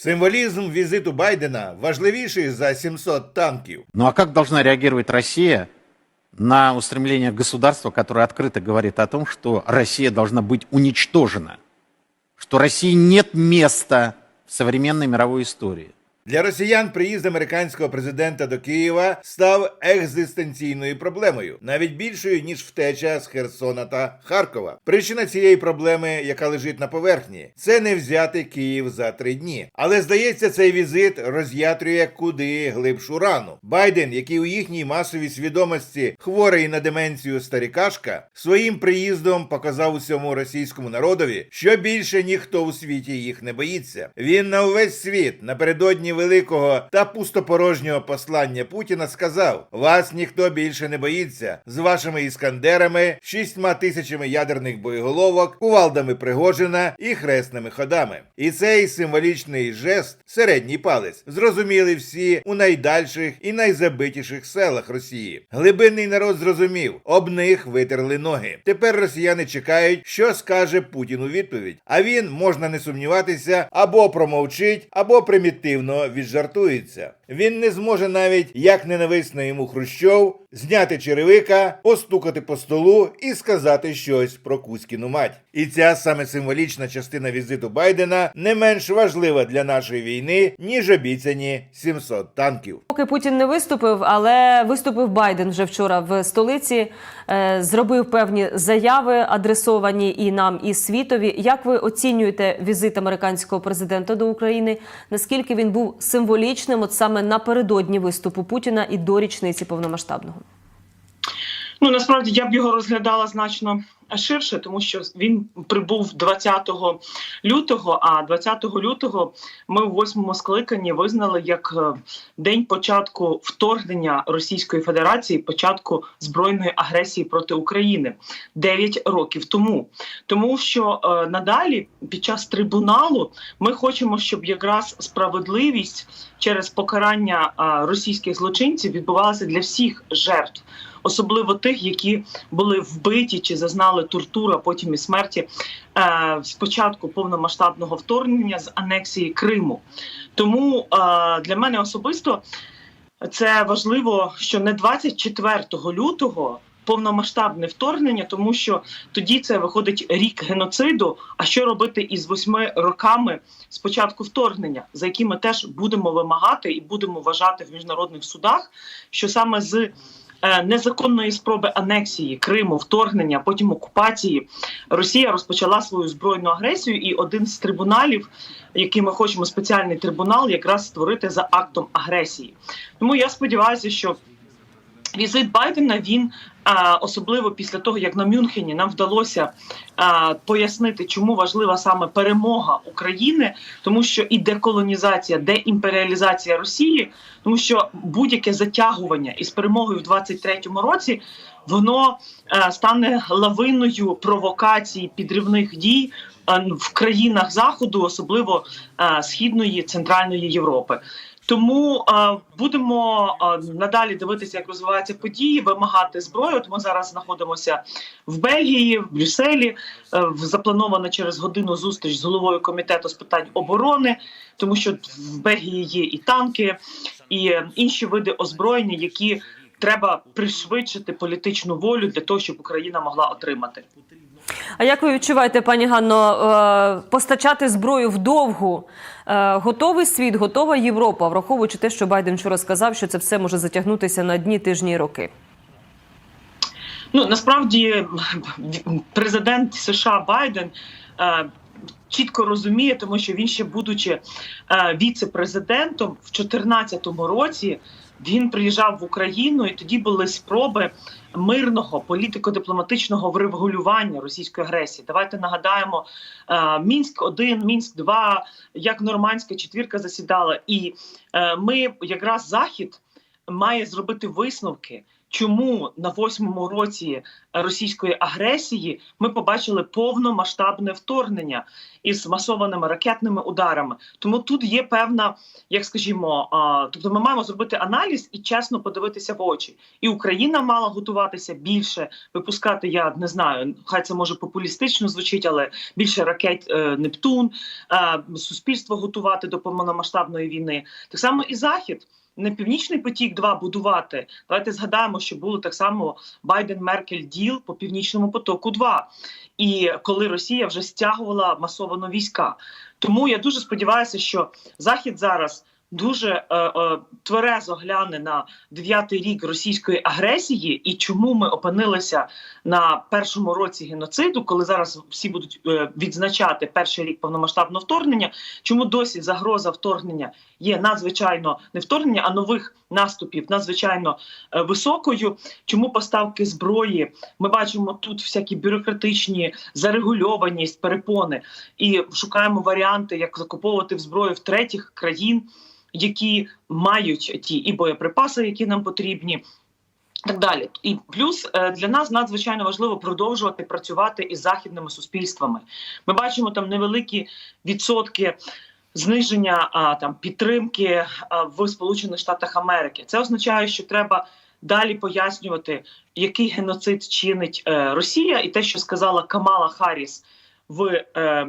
Символізм візиту Байдена важливіший за 700 танків. Ну а как должна реагировать Россия на устремление государства, которое открыто говорит о том, что Россия должна быть уничтожена, что России нет места в современной мировой истории? Для росіян приїзд американського президента до Києва став екзистенційною проблемою, навіть більшою ніж втеча з Херсона та Харкова. Причина цієї проблеми, яка лежить на поверхні, це не взяти Київ за три дні. Але здається, цей візит роз'ятрює куди глибшу рану. Байден, який у їхній масовій свідомості хворий на деменцію старікашка, своїм приїздом показав усьому російському народові, що більше ніхто у світі їх не боїться. Він на увесь світ напередодні великого та пустопорожнього послання Путіна сказав: Вас ніхто більше не боїться з вашими іскандерами, шістьма тисячами ядерних боєголовок, кувалдами Пригожина і хресними ходами. І цей символічний жест, середній палець, зрозуміли всі у найдальших і найзабитіших селах Росії. Глибинний народ зрозумів, об них витерли ноги. Тепер росіяни чекають, що скаже Путін у відповідь. А він можна не сумніватися, або промовчить, або примітивно віджартується. Він не зможе навіть, як ненависно йому Хрущов, зняти черевика, постукати по столу і сказати щось про Кузькіну мать. І ця саме символічна частина візиту Байдена не менш важлива для нашої війни, ніж обіцяні 700 танків. Поки Путін не виступив, але виступив Байден вже вчора в столиці. е, Зробив певні заяви, адресовані і нам, і світові. Як ви оцінюєте візит американського президента до України? Наскільки він був символічним, от саме напередодні виступу Путіна і до річниці повномасштабного? Ну насправді я б його розглядала значно ширше, тому що він прибув 20 лютого. А 20 лютого ми у восьмому скликанні визнали як е, день початку вторгнення Російської Федерації, початку збройної агресії проти України 9 років тому. Тому що е, надалі, під час трибуналу, ми хочемо, щоб якраз справедливість через покарання е, російських злочинців відбувалася для всіх жертв особливо тих, які були вбиті чи зазнали тортур, а потім і смерті е, спочатку повномасштабного вторгнення з анексії Криму. Тому е, для мене особисто це важливо, що не 24 лютого. Повномасштабне вторгнення, тому що тоді це виходить рік геноциду. А що робити із восьми роками з початку вторгнення, за які ми теж будемо вимагати і будемо вважати в міжнародних судах, що саме з е, незаконної спроби анексії Криму, вторгнення, потім окупації, Росія розпочала свою збройну агресію, і один з трибуналів, який ми хочемо спеціальний трибунал, якраз створити за актом агресії. Тому я сподіваюся, що візит Байдена він а, особливо після того, як на Мюнхені нам вдалося а, пояснити, чому важлива саме перемога України, тому що і деколонізація, деімперіалізація Росії, тому що будь-яке затягування із перемогою в 23-му році. Воно е, стане лавиною провокацій підривних дій е, в країнах заходу, особливо е, східної центральної Європи. Тому а, будемо а, надалі дивитися, як розвиваються події, вимагати зброю. От ми зараз знаходимося в Бельгії, в Брюсселі. Е, запланована через годину зустріч з головою комітету з питань оборони, тому що в Бельгії є і танки, і е, інші види озброєння, які треба пришвидшити політичну волю для того, щоб Україна могла отримати. А як ви відчуваєте, пані Ганно, е, постачати зброю вдовгу? Е, Готовий світ, готова Європа, враховуючи те, що Байден вчора сказав, що це все може затягнутися на дні, тижні і роки. Ну насправді президент США Байден е, чітко розуміє, тому що він ще будучи е, віце-президентом в 2014 році. Він приїжджав в Україну, і тоді були спроби мирного політико-дипломатичного врегулювання російської агресії. Давайте нагадаємо е, мінськ 1 мінськ 2 як нормандська четвірка засідала, і е, ми якраз захід має зробити висновки чому на восьмому році російської агресії ми побачили повномасштабне вторгнення із масованими ракетними ударами. Тому тут є певна, як скажімо, тобто ми маємо зробити аналіз і чесно подивитися в очі. І Україна мала готуватися більше, випускати. Я не знаю, хай це може популістично звучить, але більше ракет е, Нептун, е, суспільство готувати до повномасштабної війни. Так само і захід. Не північний потік 2 будувати. Давайте згадаємо, що було так само Байден Меркель діл по північному потоку. 2 і коли Росія вже стягувала масовано війська. Тому я дуже сподіваюся, що Захід зараз дуже е, е, тверезо гляне на дев'ятий рік російської агресії, і чому ми опинилися на першому році геноциду, коли зараз всі будуть е, відзначати перший рік повномасштабного вторгнення. Чому досі загроза вторгнення є надзвичайно не вторгнення, а нових наступів надзвичайно е, високою? Чому поставки зброї? Ми бачимо тут всякі бюрократичні зарегульованість, перепони, і шукаємо варіанти, як закуповувати в зброю в третіх країн, які мають ті і боєприпаси, які нам потрібні. Так далі, і плюс е, для нас надзвичайно важливо продовжувати працювати із західними суспільствами. Ми бачимо там невеликі відсотки зниження а, там підтримки а, в Сполучених Штатах Америки. Це означає, що треба далі пояснювати, який геноцид чинить е, Росія, і те, що сказала Камала Харріс в е, е,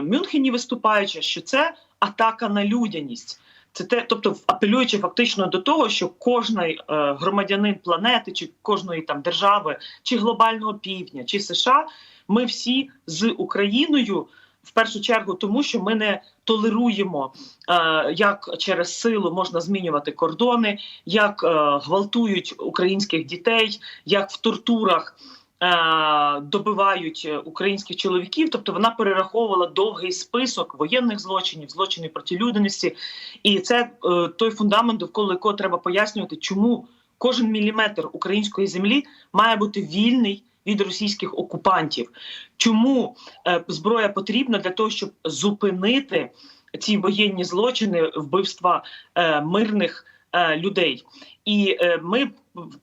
Мюнхені, виступаючи, що це атака на людяність. Це те, тобто апелюючи фактично до того, що кожний е, громадянин планети, чи кожної там держави, чи глобального півдня, чи США, ми всі з Україною в першу чергу, тому що ми не толеруємо, е, як через силу можна змінювати кордони, як е, гвалтують українських дітей, як в тортурах. Е, Добивають е, українських чоловіків, тобто вона перераховувала довгий список воєнних злочинів, злочинів проти людяності, і це е, той фундамент, довкола якого треба пояснювати, чому кожен міліметр української землі має бути вільний від російських окупантів. Чому е, зброя потрібна для того, щоб зупинити ці воєнні злочини, вбивства е, мирних е, людей? І е, ми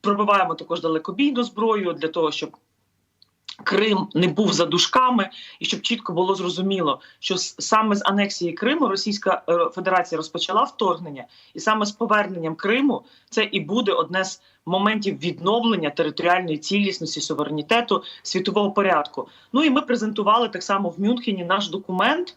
пробиваємо також далекобійну зброю для того, щоб Крим не був за дужками, і щоб чітко було зрозуміло, що саме з анексії Криму Російська е, Федерація розпочала вторгнення, і саме з поверненням Криму це і буде одне з моментів відновлення територіальної цілісності суверенітету світового порядку. Ну і ми презентували так само в Мюнхені наш документ.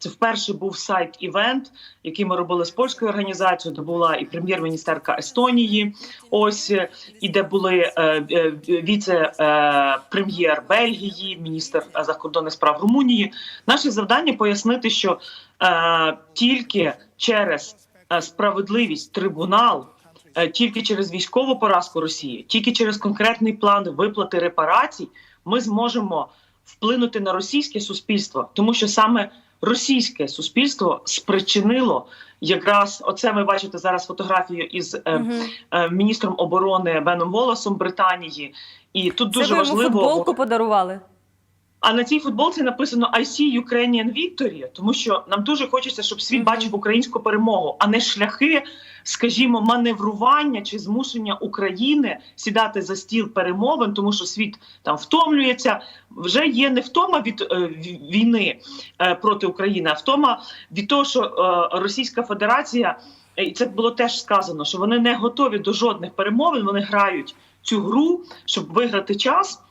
Це вперше був сайт івент, який ми робили з польською організацією, де була і прем'єр-міністерка Естонії. Ось е, і де були е, е, віце-прем'єр Бельгії, міністр е, закордонних справ Румунії. Наше завдання пояснити, що е, тільки через е, справедливість трибунал. е, Тільки через військову поразку Росії, тільки через конкретний план виплати репарацій, ми зможемо вплинути на російське суспільство, тому що саме російське суспільство спричинило якраз оце. Ви бачите зараз фотографію із е, е, міністром оборони Беном Волосом Британії, і тут Це дуже важливо. футболку подарували. А на цій футболці написано I see Ukrainian victory, тому що нам дуже хочеться, щоб світ бачив українську перемогу, а не шляхи, скажімо, маневрування чи змушення України сідати за стіл перемовин, тому що світ там втомлюється. Вже є не втома від е, війни е, проти України, а втома від того, що е, Російська Федерація, е, і це було теж сказано, що вони не готові до жодних перемовин. Вони грають цю гру, щоб виграти час.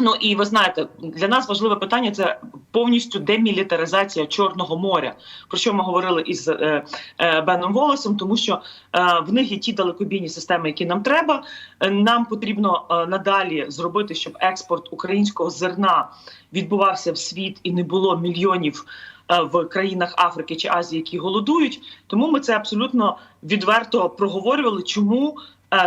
Ну і ви знаєте, для нас важливе питання це повністю демілітаризація Чорного моря. Про що ми говорили із е, е, Беном Волосом, тому що е, в них є ті далекобійні системи, які нам треба. Нам потрібно е, надалі зробити, щоб експорт українського зерна відбувався в світ і не було мільйонів. е, В країнах Африки чи Азії, які голодують, тому ми це абсолютно відверто проговорювали. Чому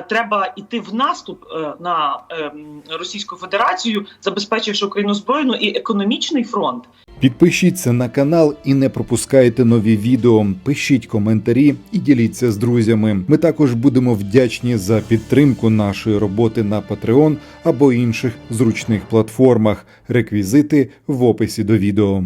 треба йти в наступ е, на е, Російську Федерацію, забезпечивши Україну збройну і економічний фронт. Підпишіться на канал і не пропускайте нові відео. Пишіть коментарі і діліться з друзями. Ми також будемо вдячні за підтримку нашої роботи на Patreon або інших зручних платформах. Реквізити в описі до відео.